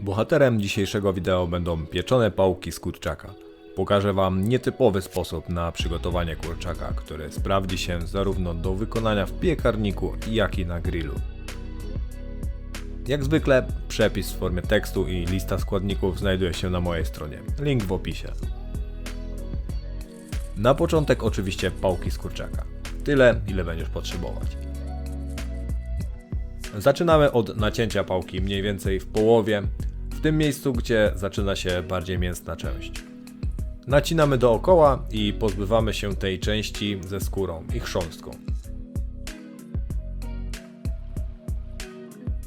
Bohaterem dzisiejszego wideo będą pieczone pałki z kurczaka. Pokażę Wam nietypowy sposób na przygotowanie kurczaka, który sprawdzi się zarówno do wykonania w piekarniku, jak i na grillu. Jak zwykle, przepis w formie tekstu i lista składników znajduje się na mojej stronie. Link w opisie. Na początek oczywiście pałki z kurczaka. Tyle, ile będziesz potrzebować. Zaczynamy od nacięcia pałki mniej więcej w połowie, w tym miejscu, gdzie zaczyna się bardziej mięsna część. Nacinamy dookoła i pozbywamy się tej części ze skórą i chrząstką.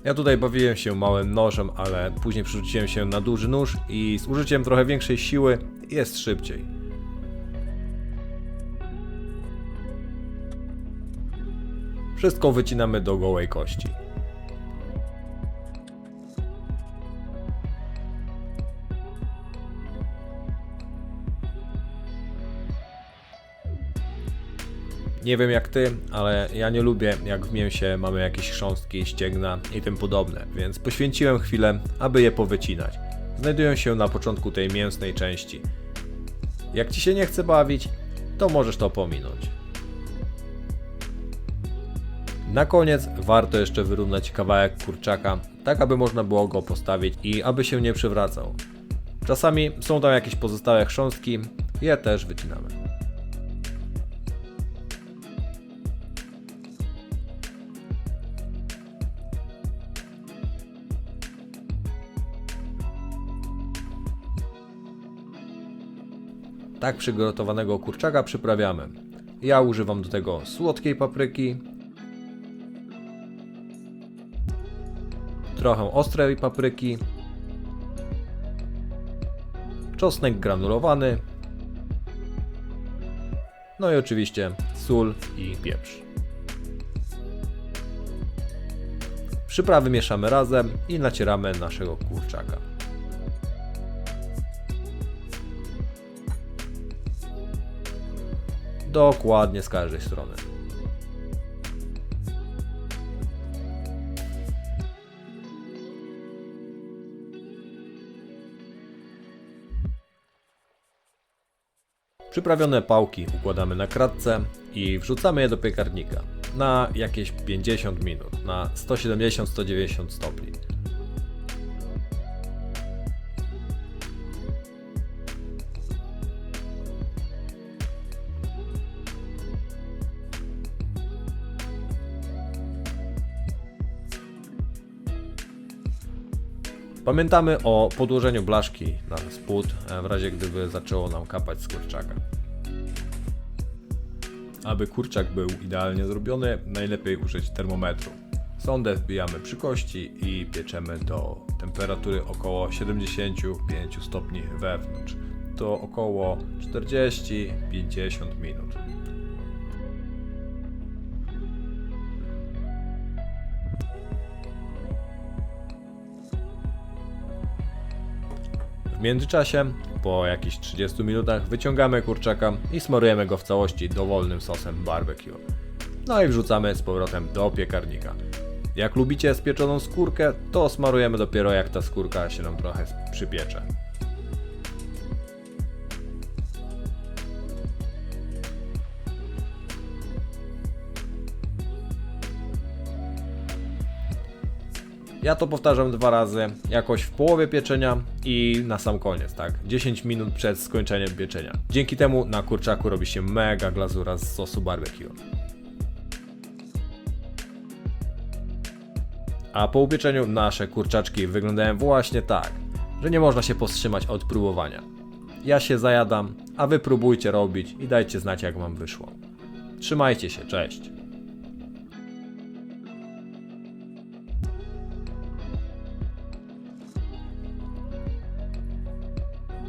Ja tutaj bawiłem się małym nożem, ale później przerzuciłem się na duży nóż i z użyciem trochę większej siły jest szybciej. Wszystko wycinamy do gołej kości. Nie wiem jak ty, ale ja nie lubię jak w mięsie mamy jakieś chrząstki, ścięgna i tym podobne, więc poświęciłem chwilę, aby je powycinać. Znajdują się na początku tej mięsnej części. Jak ci się nie chce bawić, to możesz to pominąć. Na koniec warto jeszcze wyrównać kawałek kurczaka, tak aby można było go postawić i aby się nie przewracał. Czasami są tam jakieś pozostałe chrząstki, je też wycinamy. Tak przygotowanego kurczaka przyprawiamy. Ja używam do tego słodkiej papryki, trochę ostrej papryki, czosnek granulowany, no i oczywiście sól i pieprz. Przyprawy mieszamy razem i nacieramy naszego kurczaka. Dokładnie z każdej strony. Przyprawione pałki układamy na kratce i wrzucamy je do piekarnika na jakieś 50 minut, na 170-190 stopni. Pamiętamy o podłożeniu blaszki na spód, e, w razie gdyby zaczęło nam kapać z kurczaka. Aby kurczak był idealnie zrobiony, najlepiej użyć termometru. Sondę wbijamy przy kości i pieczemy do temperatury około 75 stopni wewnątrz. To około 40-50 minut. Międzyczasie, po jakichś 30 minutach, wyciągamy kurczaka i smarujemy go w całości dowolnym sosem barbecue. No i wrzucamy z powrotem do piekarnika. Jak lubicie spieczoną skórkę, to smarujemy dopiero jak ta skórka się nam trochę przypiecze. Ja to powtarzam dwa razy, jakoś w połowie pieczenia i na sam koniec, tak? 10 minut przed skończeniem pieczenia. Dzięki temu na kurczaku robi się mega glazura z sosu barbecue. A po upieczeniu nasze kurczaczki wyglądają właśnie tak, że nie można się powstrzymać od próbowania. Ja się zajadam, a wy próbujcie robić i dajcie znać jak wam wyszło. Trzymajcie się, cześć!